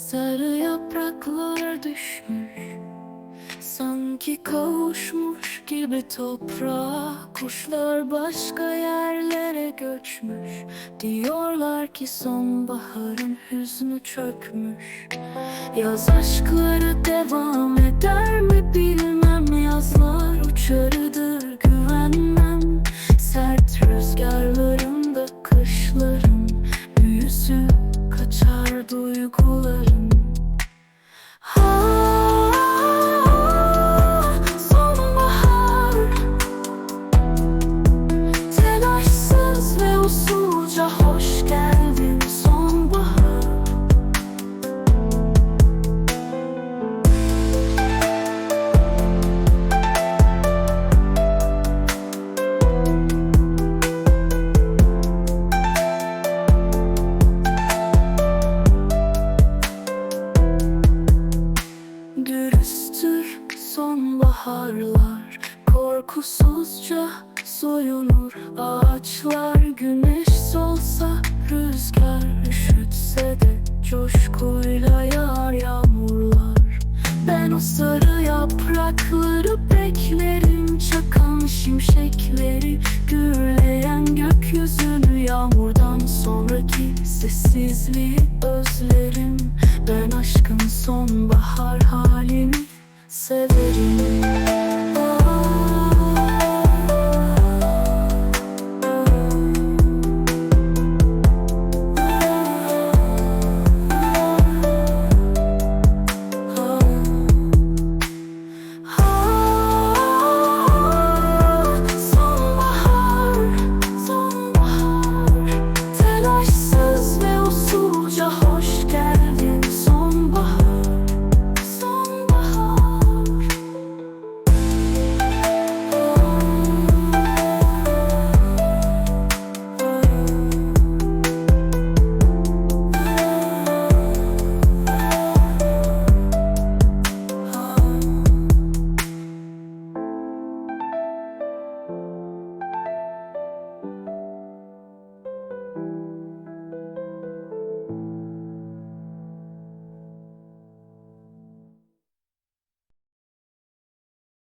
Sarı yapraklar düşmüş Sanki kavuşmuş gibi toprağa. Kuşlar başka yerlere göçmüş Diyorlar ki sonbaharın hüznü çökmüş. Yaz aşkları devam eder kaçar duyguların Ah, sonbaharlar Korkusuzca soyunur. Ağaçlar Güneş solsa rüzgar üşütse de Coşkuyla yağar yağmurlar. Ben o sarı yaprakları beklerim Çakan şimşekleri gürleyen gökyüzünü Yağmurdan sonraki sessizliği özlerim. Ben aşkın sonbahar halini severim